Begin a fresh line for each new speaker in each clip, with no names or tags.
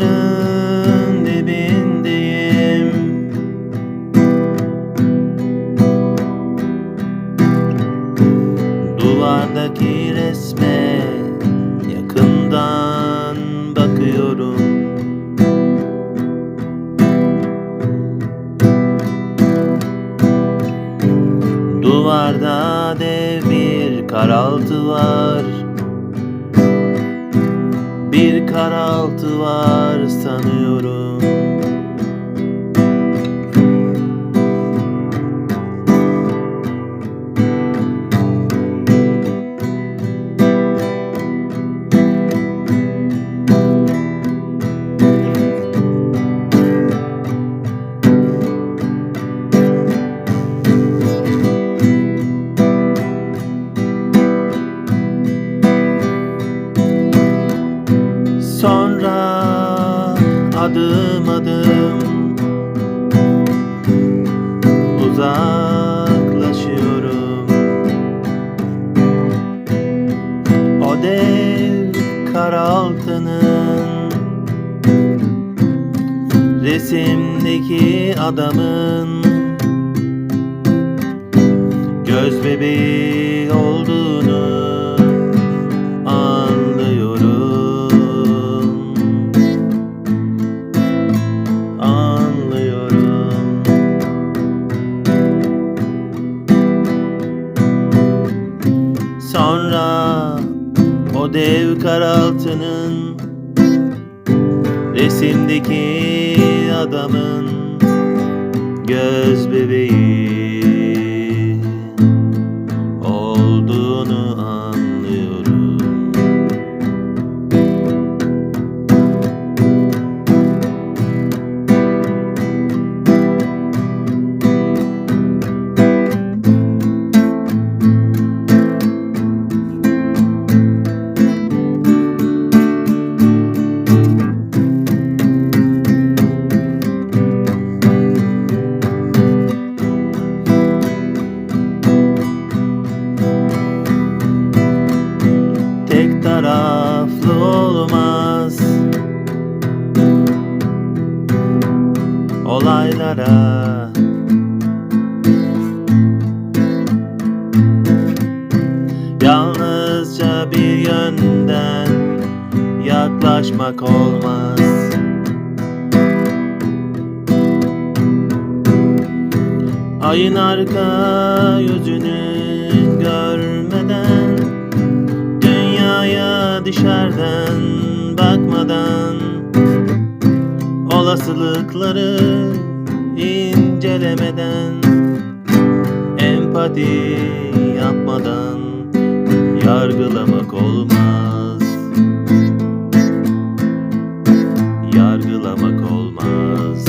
duvarın dibindeyim. Duvardaki resme yakından bakıyorum. Duvarda dev bir karaltı var Bir karaltı var sanıyorum Sonra adım adım uzaklaşıyorum. O dev karaltının resimdeki adamın göz bebeği Sonra o dev karaltının resimdeki adamın göz bebeği Olaylara. Yalnızca bir yönden yaklaşmak olmaz. Ayın arka yüzünü Olasılıkları incelemeden Empati yapmadan Yargılamak olmaz. Yargılamak olmaz.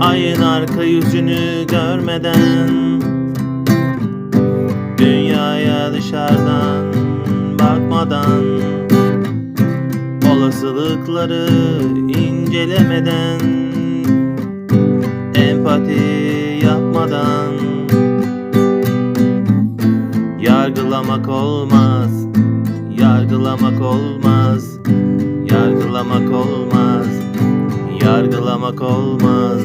Ayın arka yüzünü görmeden Olasılıkları incelemeden Empati yapmadan Yargılamak olmaz Yargılamak olmaz Yargılamak olmaz Yargılamak olmaz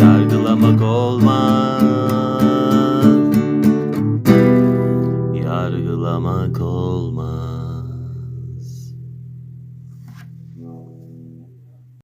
Yargılamak olmaz Yargılamak olmaz